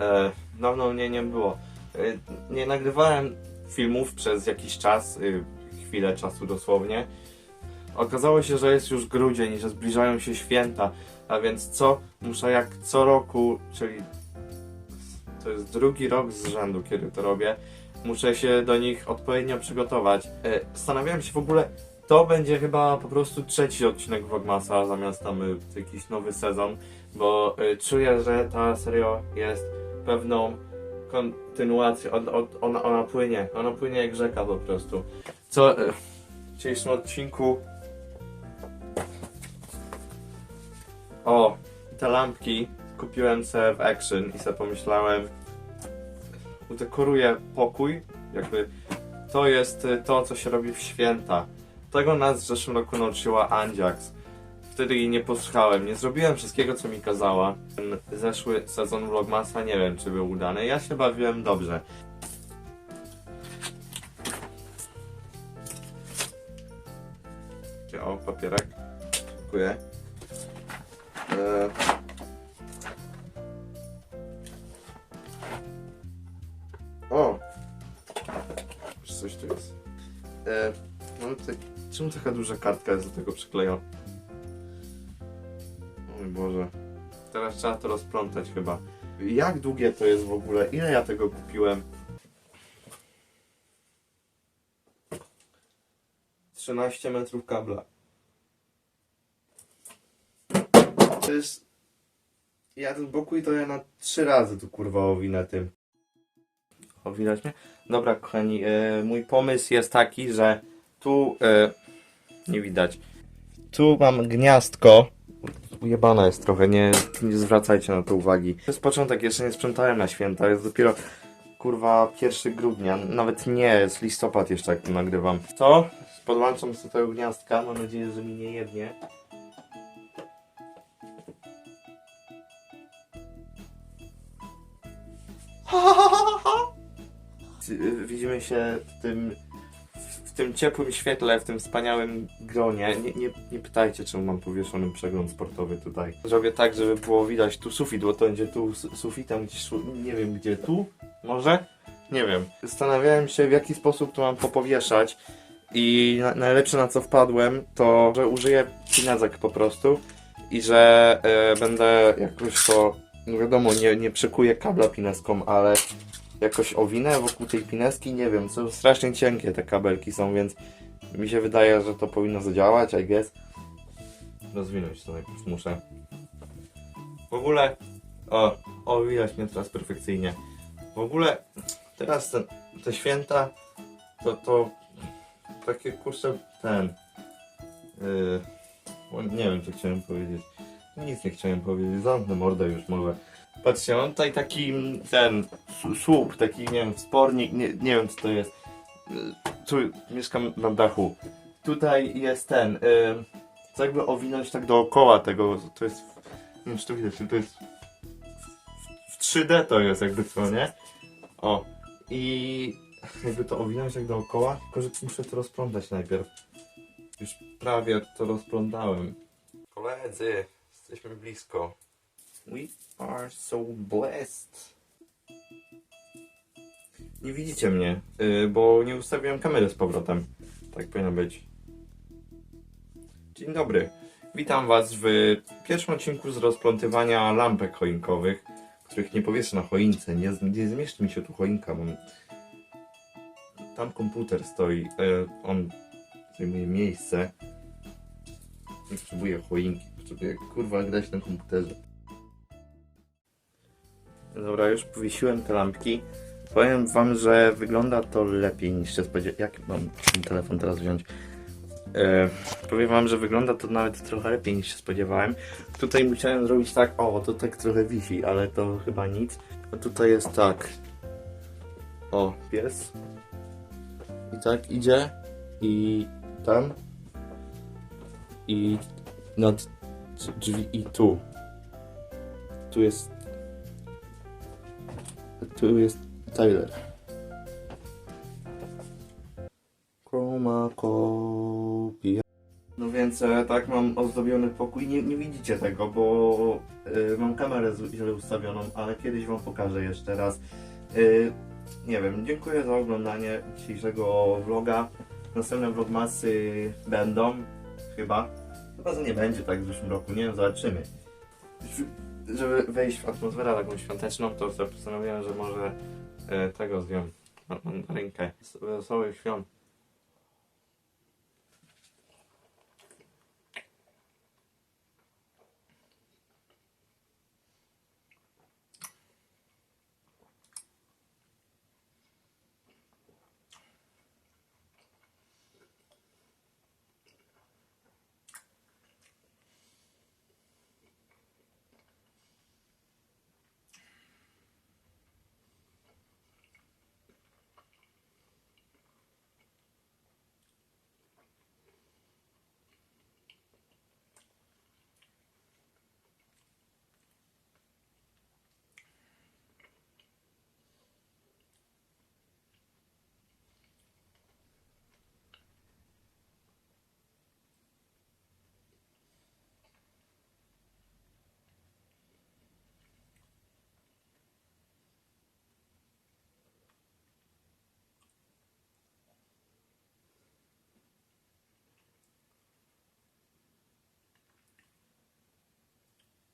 E, dawno mnie nie było. E, nie nagrywałem filmów przez jakiś czas, y, chwilę czasu dosłownie. Okazało się, że jest już grudzień, że zbliżają się święta, a więc co? Muszę jak co roku, czyli to jest drugi rok z rzędu, kiedy to robię, muszę się do nich odpowiednio przygotować. E, Zastanawiałem się w ogóle, to będzie chyba po prostu trzeci odcinek Vlogmasa zamiast tam y, jakiś nowy sezon, bo y, czuję, że ta serio jest pewną kontynuację. Ona, ona płynie, ona płynie jak rzeka po prostu. Co e, w dzisiejszym odcinku. O, te lampki kupiłem sobie w Action i sobie pomyślałem, udekoruję pokój, jakby to jest y, to, co się robi w święta. Tego nas w zeszłym roku nauczyła Andziaks 4 i nie posłuchałem. Nie zrobiłem wszystkiego, co mi kazała. Ten zeszły sezon Vlogmasa nie wiem, czy był udany. Ja się bawiłem dobrze. O, papierek. Dziękuję. Eee... O! Coś tu jest. E, mam tutaj... Czemu taka duża kartka jest do tego przyklejona? Boże. Teraz trzeba to rozplątać chyba. Jak długie to jest w ogóle? Ile ja tego kupiłem? 13 metrów kabla. To jest... Ja ten pokój to ja na trzy razy tu kurwa owinę tym. O, widać mnie? Dobra, kochani, e, mój pomysł jest taki, że tu e, nie widać. Tu mam gniazdko. Ujebana jest trochę, nie, nie zwracajcie na to uwagi. To jest początek, jeszcze nie sprzątałem na święta, jest dopiero kurwa 1 grudnia, nawet nie, jest listopad jeszcze jak tu nagrywam. Co? Podłączam sobie tego gniazdka, mam nadzieję, że mi nie jednie. Widzimy się w tym w tym ciepłym świetle, w tym wspaniałym gronie. Nie, nie, nie pytajcie, czemu mam powieszony przegląd sportowy tutaj. Zrobię tak, żeby było widać tu sufit, bo to będzie tu sufitem gdzieś, nie wiem gdzie, tu? Może? Nie wiem. Zastanawiałem się, w jaki sposób to mam popowieszać i na, najlepsze na co wpadłem, to, że użyję pinezek po prostu i że e, będę jakoś to, no wiadomo, nie, nie przykuję kabla pineską, ale jakoś owinę wokół tej pineski, nie wiem, są strasznie cienkie te kabelki są, więc mi się wydaje, że to powinno zadziałać, I guess. Rozwinąć to najpierw muszę. W ogóle, o, o mnie teraz perfekcyjnie. W ogóle, teraz ten, te święta, to, to takie kurczę, ten, yy, nie wiem co chciałem powiedzieć. Nic nie chciałem powiedzieć, zamknę mordę już może. Patrzcie, mam tutaj taki mm, ten słup, taki nie wiem, spornik, nie, nie wiem co to jest. Y, Tu mieszkam na dachu. Tutaj jest ten, y, co jakby owinąć tak dookoła tego, to jest, nie wiem czy to widać, to jest w, w 3D to jest jakby co, nie? O, i jakby to owinąć tak dookoła, tylko że muszę to rozplątać najpierw. Już prawie to rozplątałem. Koledzy, jesteśmy blisko. We are so blessed. Nie widzicie mnie, yy, bo nie ustawiłem kamery z powrotem. Tak powinno być. Dzień dobry. Witam Was w pierwszym odcinku z rozplątywania lampek choinkowych, których nie powieszę na choince. Nie, nie mi się tu choinka, bo tam komputer stoi. Yy, on zajmuje miejsce. Nie potrzebuję choinki. Potrzebuję kurwa grać na komputerze. Dobra, już powiesiłem te lampki. Powiem wam, że wygląda to lepiej niż się spodziewałem. Jak mam ten telefon teraz wziąć? E, powiem wam, że wygląda to nawet trochę lepiej niż się spodziewałem. Tutaj musiałem zrobić tak, o, to tak trochę wisi, ale to chyba nic. A tutaj jest tak. O, pies. I tak idzie. I tam. I nad drzwi i tu. Tu jest tu jest Tyler. Chroma copy. No Więc e, tak mam ozdobiony pokój. Nie, nie widzicie tego, bo e, mam kamerę z- źle ustawioną, ale kiedyś wam pokażę jeszcze raz. E, nie wiem, dziękuję za oglądanie dzisiejszego vloga. Następne vlogmasy będą, chyba. Chyba, że nie będzie tak w zeszłym roku, nie wiem, zobaczymy. Żeby wejść w atmosferę taką świąteczną, to postanowiłem, że może e, tego. Ma- Mandarynkę. Wesołych świąt.